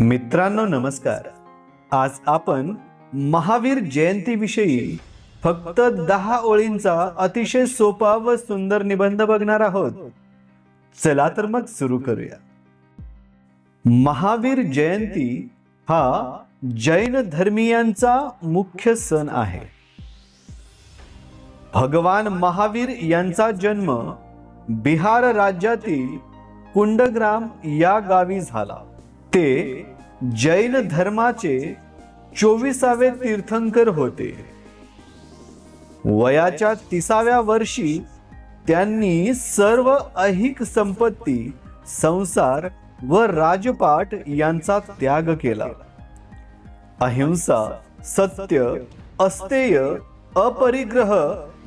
मित्रांनो नमस्कार. आज आपण महावीर जयंतीविषयी फक्त दहा ओळींचा अतिशय सोपा व सुंदर निबंध बघणार आहोत. चला तर मग सुरू करूया. महावीर जयंती हा जैन धर्मीयांचा मुख्य सण आहे. भगवान महावीर यांचा जन्म बिहार राज्यातील कुंडग्राम या गावी झाला. ते जैन धर्माचे चोवीसावे तीर्थंकर होते. वयाच्या तिसाव्या वर्षी त्यांनी सर्व ऐहिक संपत्ती संसार व राजपाट यांचा त्याग केला. अहिंसा सत्य अस्तेय अपरिग्रह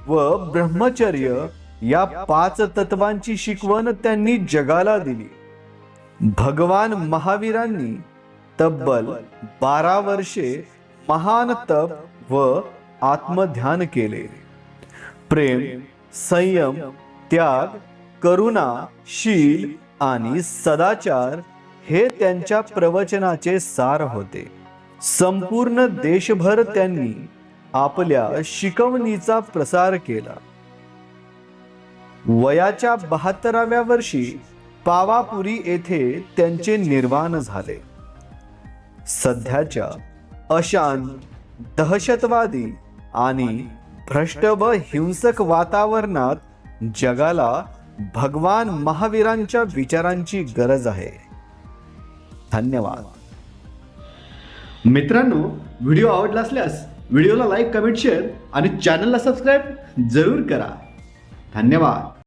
व ब्रह्मचर्य या पाच तत्वांची शिकवण त्यांनी जगाला दिली. भगवान महावीरांनी तब्बल बारा वर्षे महान तप व आत्मध्यान केले. प्रेम संयम त्याग करुणा शील आणि सदाचार हे त्यांच्या प्रवचनाचे सार होते. संपूर्ण देशभर त्यांनी आपल्या शिकवणीचा प्रसार केला. वयाच्या बहात्तराव्या वर्षी पावापुरी येथे त्यांचे निर्वाण झाले. सध्याच्या अशांत दहशतवादी आणि भ्रष्ट व हिंसक वातावरणात जगाला भगवान महावीरांच्या विचारांची गरज आहे. धन्यवाद. मित्रांनो व्हिडिओ आवडला असल्यास व्हिडिओला लाईक कमेंट शेअर आणि चॅनलला सबस्क्राईब जरूर करा. धन्यवाद.